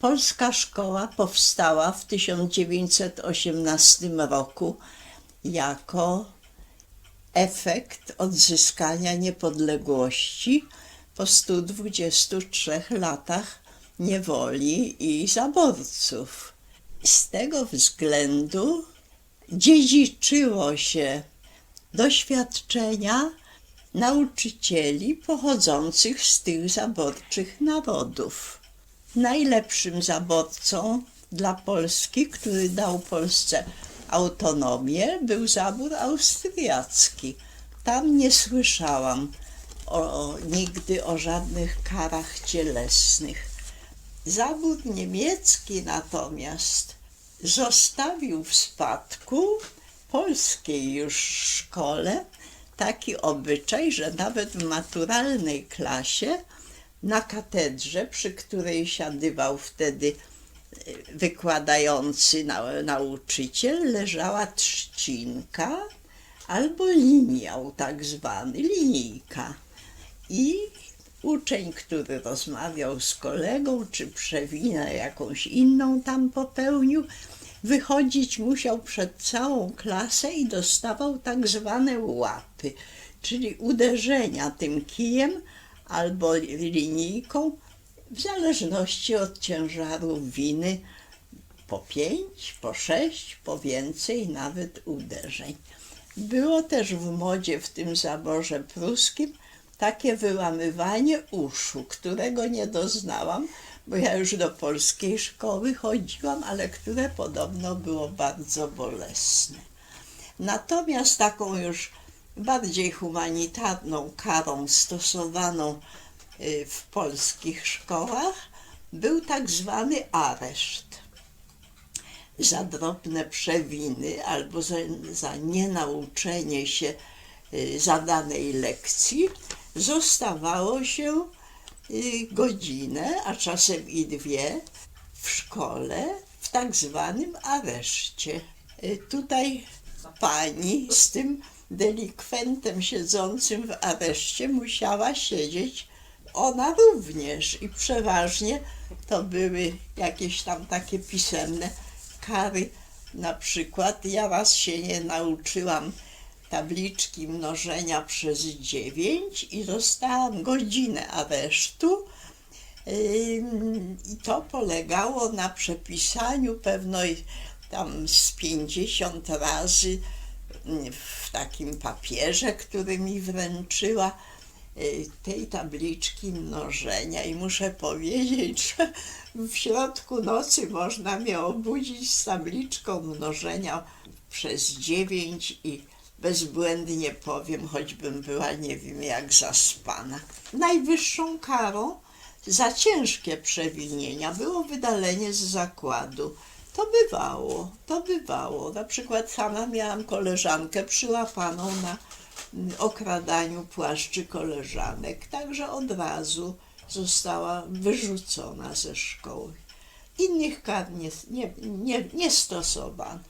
Polska szkoła powstała w 1918 roku jako efekt odzyskania niepodległości po 123 latach niewoli i zaborców. Z tego względu dziedziczyło się doświadczenia nauczycieli pochodzących z tych zaborczych narodów. Najlepszym zaborcą dla Polski, który dał Polsce autonomię, był zabór austriacki. Tam nie słyszałam o, nigdy o żadnych karach cielesnych. Zabór niemiecki natomiast zostawił w spadku polskiej już szkole taki obyczaj, że nawet w maturalnej klasie na katedrze, przy której siadywał wtedy e, wykładający nau- nauczyciel, leżała trzcinka albo liniał tak zwany, linijka. I uczeń, który rozmawiał z kolegą, czy przewinę jakąś inną tam popełnił, wychodzić musiał przed całą klasę i dostawał tak zwane łapy, czyli uderzenia tym kijem albo linijką, w zależności od ciężaru winy, po pięć, po sześć, po więcej nawet uderzeń. Było też w modzie w tym zaborze pruskim takie wyłamywanie uszu, którego nie doznałam, bo ja już do polskiej szkoły chodziłam, ale które podobno było bardzo bolesne. Natomiast taką już bardziej humanitarną karą stosowaną y, w polskich szkołach był tak zwany areszt za drobne przewiny albo za, za nienauczenie się y, zadanej lekcji zostawało się y, godzinę, a czasem i dwie w szkole w tak zwanym areszcie. Tutaj pani z tym delikwentem siedzącym w areszcie musiała siedzieć ona również i przeważnie to były jakieś tam takie pisemne kary. Na przykład ja raz się nie nauczyłam tabliczki mnożenia przez dziewięć i dostałam godzinę aresztu. I to polegało na przepisaniu pewno i tam z 50 razy w takim papierze, który mi wręczyła y, tej tabliczki mnożenia i muszę powiedzieć, że w środku nocy można mnie obudzić z tabliczką mnożenia przez dziewięć i bezbłędnie powiem, choćbym była nie wiem jak zaspana. Najwyższą karą za ciężkie przewinienia było wydalenie z zakładu. To bywało, to bywało. Na przykład sama miałam koleżankę przyłapaną na mm, okradaniu płaszczy koleżanek, także od razu została wyrzucona ze szkoły. Innych kar nie, nie, nie, nie stosowano.